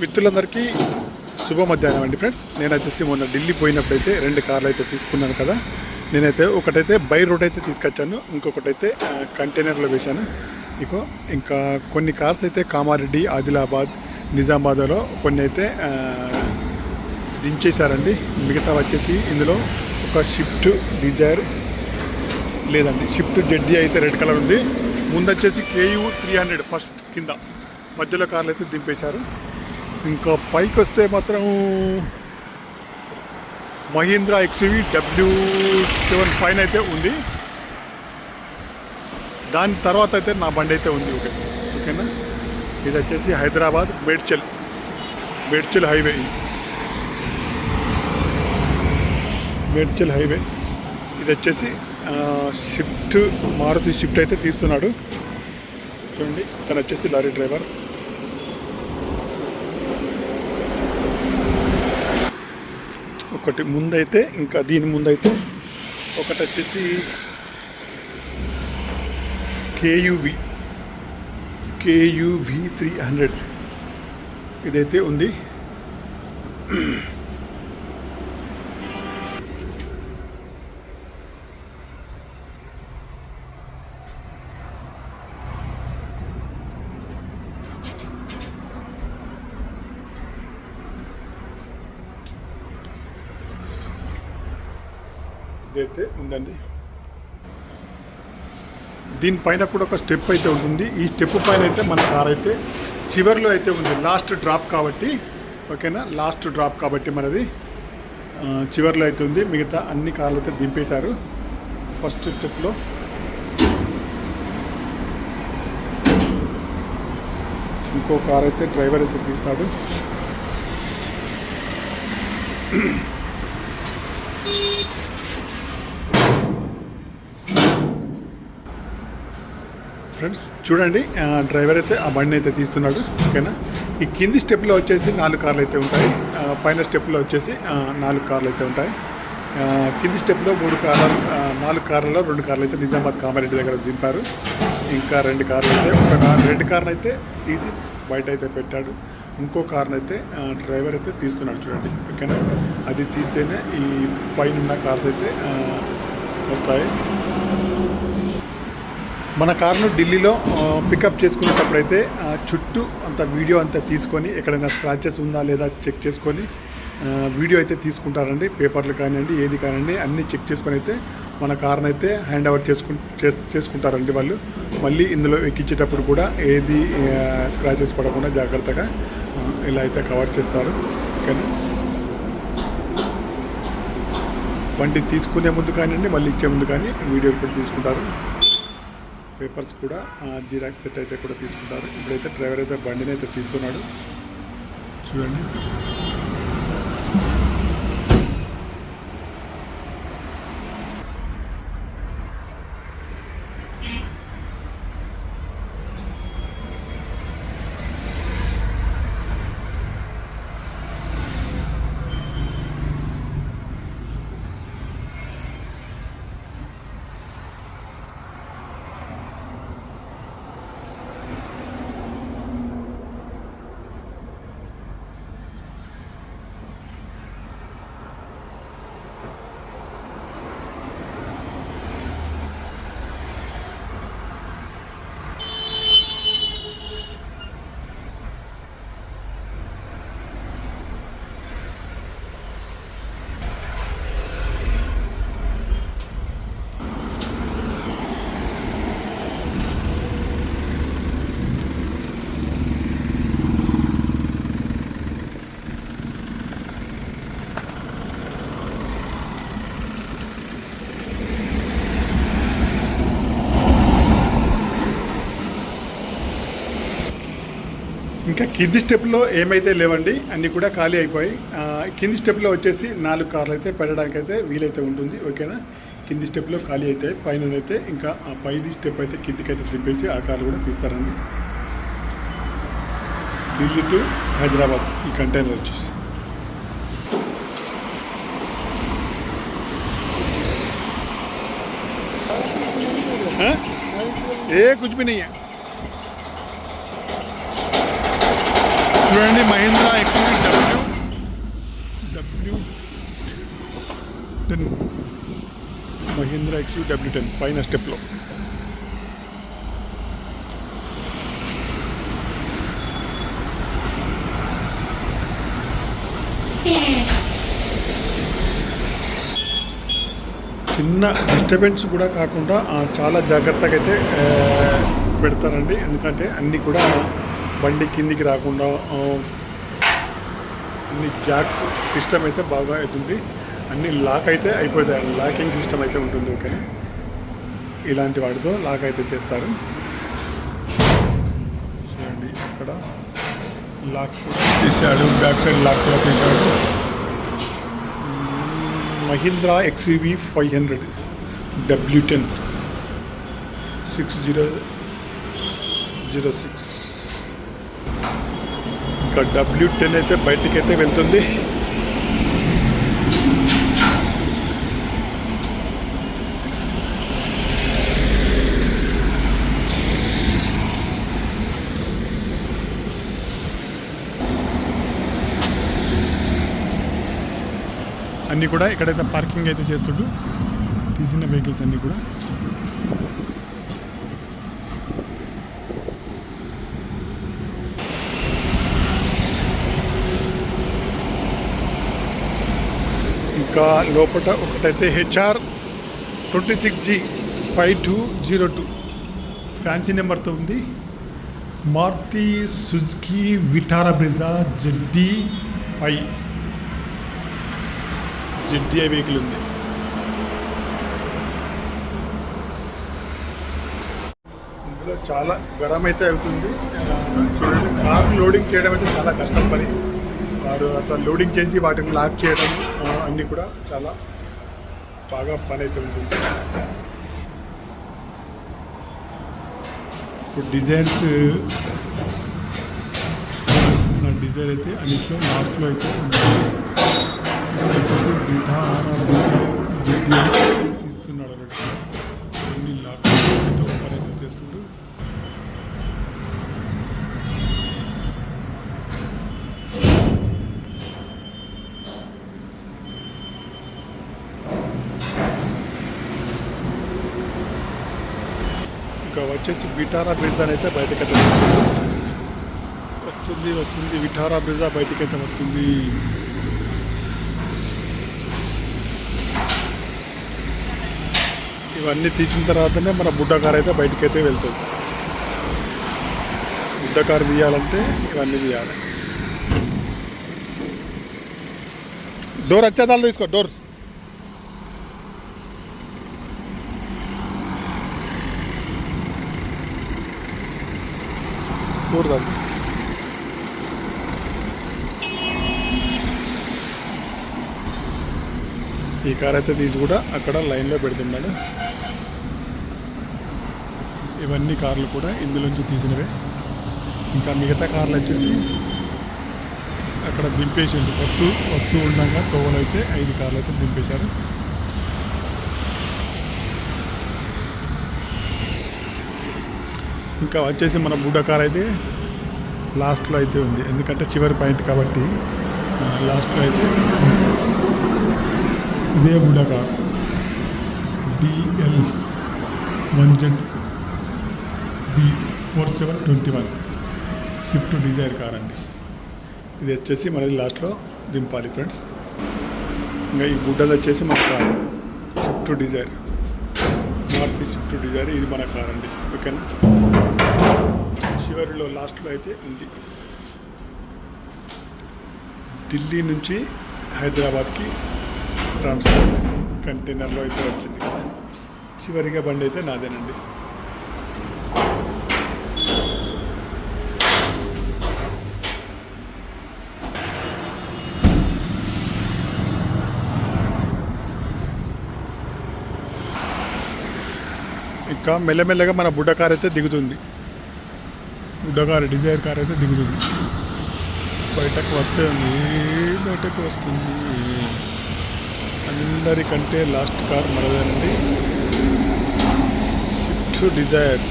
మిత్రులందరికీ శుభ మధ్యాహ్నం అండి ఫ్రెండ్స్. నేను వచ్చేసి మొన్న ఢిల్లీ పోయినప్పుడైతే రెండు కార్లు అయితే తీసుకున్నాను కదా. నేనైతే ఒకటైతే బై రోడ్ అయితే తీసుకొచ్చాను. ఇంకొకటైతే కంటైనర్లో వేశాను. ఇక ఇంకా కొన్ని కార్స్ అయితే కామారెడ్డి ఆదిలాబాద్ నిజామాబాద్లో కొన్ని అయితే దించేశారండి. మిగతా వచ్చేసి ఇందులో ఒక షిఫ్ట్ డిజైర్ లేదండి. షిఫ్ట్ జెడ్డీ అయితే రెడ్ కలర్ ఉంది. ముందు వచ్చేసి కేయూ త్రీ హండ్రెడ్ ఫస్ట్ కింద. మధ్యలో కార్లు అయితే దింపేశారు. ఇంకా పైకి వస్తే మాత్రం Mahindra XV W seven fine అయితే ఉంది. దాని తర్వాత అయితే నా బండి అయితే ఉంది ఓకే. ఓకేనా? ఇది వచ్చేసి Hyderabad Medchal. Medchal highway Medchal highway. ఇది వచ్చేసి షిఫ్ట్ మారుతి షిఫ్ట్ అయితే తీస్తున్నాడు. చూడండి తను వచ్చేసి లారీ డ్రైవర్. ఒకటి ముందైతే ఇంకా దీని ముందైతే ఒకటి వచ్చేసి కేయువి కేయువి త్రీ హండ్రెడ్ ఇదైతే ఉంది. ఇదైతే ఉందండి దీనిపైన కూడా ఒక స్టెప్ అయితే ఉంటుంది. ఈ స్టెప్ పైన అయితే మన కార్ అయితే చివరిలో అయితే ఉంది. లాస్ట్ డ్రాప్ కాబట్టి ఓకేనా? లాస్ట్ డ్రాప్ కాబట్టి మనది చివరిలో అయితే ఉంది. మిగతా అన్ని కార్లు అయితే దింపేశారు. ఫస్ట్ స్టెప్లో ఇంకో కార్ అయితే డ్రైవర్ అయితే తీస్తాడు. ఫ్రెండ్స్ చూడండి డ్రైవర్ అయితే ఆ బండిని అయితే తీస్తున్నాడు ఓకేనా? ఈ కింది స్టెప్లో వచ్చేసి నాలుగు కార్లు అయితే ఉంటాయి పైన స్టెప్లో వచ్చేసి నాలుగు కార్లు అయితే ఉంటాయి. కింది స్టెప్లో మూడు కార్లు నాలుగు కార్లలో రెండు కార్లు అయితే నిజామాబాద్ కామారెడ్డి దగ్గర దింపారు. ఇంకా రెండు కార్లు అయితే ఒక కార్ రెండు కార్లు అయితే తీసి బయట అయితే పెట్టాడు. ఇంకో కార్ని అయితే డ్రైవర్ అయితే తీస్తున్నాడు చూడండి ఓకేనా? అది తీస్తేనే ఈ పైన ఉన్న కార్స్ అయితే వస్తాయి. మన కార్ను ఢిల్లీలో పికప్ చేసుకునేటప్పుడైతే చుట్టూ అంత వీడియో అంతా తీసుకొని ఎక్కడైనా స్క్రాచెస్ ఉందా లేదా చెక్ చేసుకొని వీడియో అయితే తీసుకుంటారండి. పేపర్లు కానివ్వండి ఏది కానివ్వండి అన్నీ చెక్ చేసుకొని అయితే మన కార్ని అయితే హ్యాండ్ ఓవర్ చేసుకు చేసుకుంటారండి వాళ్ళు. మళ్ళీ ఇందులో ఎక్కించేటప్పుడు కూడా ఏది స్క్రాచెస్ పడకుండా జాగ్రత్తగా ఇలా అయితే కవర్ చేస్తారు. కానీ వంటి తీసుకునే ముందు కానివ్వండి మళ్ళీ ఇచ్చే ముందు కానీ వీడియో కూడా తీసుకుంటారు. పేపర్స్ కూడా జిరాక్స్ సెట్ అయితే కూడా తీసుకుంటారు. ఇప్పుడైతే డ్రైవర్ అయితే బండిని అయితే తీస్తున్నాడు. చూడండి. ఇంకా కింది స్టెప్లో ఏమైతే లేవండి అన్నీ కూడా ఖాళీ అయిపోయి ఆ, కింది స్టెప్లో వచ్చేసి నాలుగు కార్లు అయితే పెట్టడానికి అయితే వీలైతే ఉంటుంది ఓకేనా కింది స్టెప్లో ఖాళీ అయితే పైన అయితే ఇంకా ఆ పైది స్టెప్ అయితే కిందికి అయితే తిప్పేసి ఆ కార్లు కూడా తీస్తారండి ఢిల్లీ టు హైదరాబాద్ ఈ కంటైనర్ వచ్చేసి हाँ? ए कुछ भी नहीं है చూడండి Mahindra XV W W ten Mahindra XV W ten పైన స్టెప్లో చిన్న డిస్టర్బెన్స్ కూడా కాకుండా చాలా జాగ్రత్తగా అయితే పెడతారండి. ఎందుకంటే అన్నీ కూడా బండి కిందికి రాకుండా అన్ని జాక్స్ సిస్టమ్ అయితే బాగా అవుతుంది. అన్ని లాక్ అయితే అయిపోతాయి. లాకింగ్ సిస్టమ్ అయితే ఉంటుంది ఓకే. ఇలాంటి వాటితో లాక్ అయితే చేస్తారు. చూడండి ఇక్కడ లాక్ కూడా తీసాడు బ్యాక్ సైడ్ లాక్ కూడా తీసాడు Mahindra XUV five hundred W ten six zero zero six. ఇంకా డబ్ల్యూ టెన్ అయితే బయటికి అయితే వెళ్తుంది. అన్నీ కూడా ఇక్కడైతే పార్కింగ్ అయితే చేస్తుండు తీసిన వెహికల్స్ అన్నీ కూడా. ఇంకా లోపల ఒకటైతే HR twenty six G five two zero two. Fancy నెంబర్తో ఉంది. Maruti Suzuki Vitara Brezza ZD I. ZDI vehicle ఉంది. ఇందులో చాలా గరం అయితే అవుతుంది. చూడండి కార్ లోడింగ్ చేయడం అయితే చాలా కష్టం పని. వారు అట్లా లోడింగ్ చేసి వాటిని లాక్ చేయడం అన్నీ కూడా చాలా బాగా పని అయితే ఉంటుంది ఇప్పుడు డిజైన్స్ నా డిజైన్ అయితే అన్నిట్లో లాస్ట్లో అయితే ఉన్నాయి. వచ్చేసి విటారా బ్రిడ్జ్ అని అయితే బయటకైతే వస్తుంది. వస్తుంది వస్తుంది. విటారా బ్రిడ్జ్ బయటకైతే వస్తుంది. ఇవన్నీ తీసిన తర్వాతనే మన బుడ్డ కార్ అయితే బయటకైతే అయితే వెళ్తుంది. బుడ్డ కార్ తీయాలంటే ఇవన్నీ తీయాలి. డోర్ వచ్చేదాలు తీసుకో డోర్. Buradan. ఈ కార్ అయితే తీసి కూడా అక్కడ లైన్లో పెడుతున్నాడు. ఇవన్నీ కార్లు కూడా ఇందులోంచి తీసినవే. ఇంకా మిగతా కార్లు వచ్చేసి అక్కడ దింపేసిండు ఫస్ట్ వస్తూ ఉండగా తోవలైతే అయితే ఐదు కార్లు అయితే దింపేశారు. ఇంకా వచ్చేసి మన బుడ్డ కార్ అయితే లాస్ట్లో అయితే ఉంది. ఎందుకంటే చివరి పాయింట్ కాబట్టి లాస్ట్లో అయితే ఇదే బుడ్డ car. DL one Z B four seven twenty one Swift Dzire car అండి. ఇది వచ్చేసి మనది లాస్ట్లో దింపాలి ఫ్రెండ్స్. ఇంకా ఈ గుడ్డది వచ్చేసి మన car. Swift Dzire Maruti Swift Dzire ఇది మన కార్ అండి. ఓకేనా? చివరిలో లాస్ట్లో అయితే ఉంది. ఢిల్లీ నుంచి హైదరాబాద్కి ట్రాన్స్పోర్ట్ కంటైనర్లో అయితే వచ్చింది. కదా చివరిగా బండి అయితే నాదేనండి. ఇంకా మెల్లమెల్లగా మన బుడ్డ కార్ అయితే దిగుతుంది. బుడ్డ డిజైర్ కార్ అయితే దిగుతుంది. బయటకు వస్తుంది బయటకు వస్తుంది. అందరికంటే లాస్ట్ కార్ మనదేనండి. స్విఫ్ట్ డిజైర్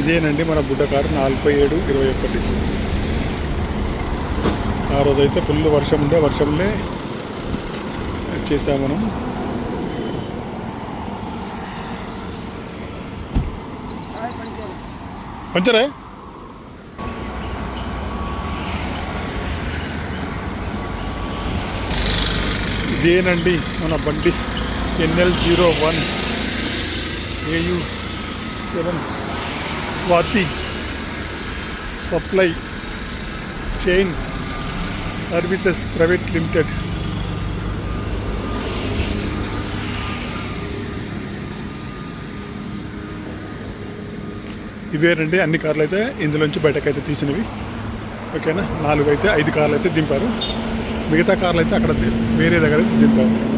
ఇదేనండి మన బుడ్డ కారు నలభై ఏడు ఇరవై ఒకటి. ఆ రోజైతే ఫుల్ వర్షం ఉండే వర్షంలో చేసాము మనం. పంచరే? ఇదేనండి మన బండి. NL zero one. AU seven. Swathi supply chain services private limited. ఇవేనండి అన్ని కార్లు అయితే ఇందులోంచి బయటకు అయితే తీసినవి. ఓకేనా? నాలుగు అయితే ఐదు కార్లు అయితే దింపారు. మిగతా కార్లు అయితే అక్కడ వేరే దగ్గర దింపాము.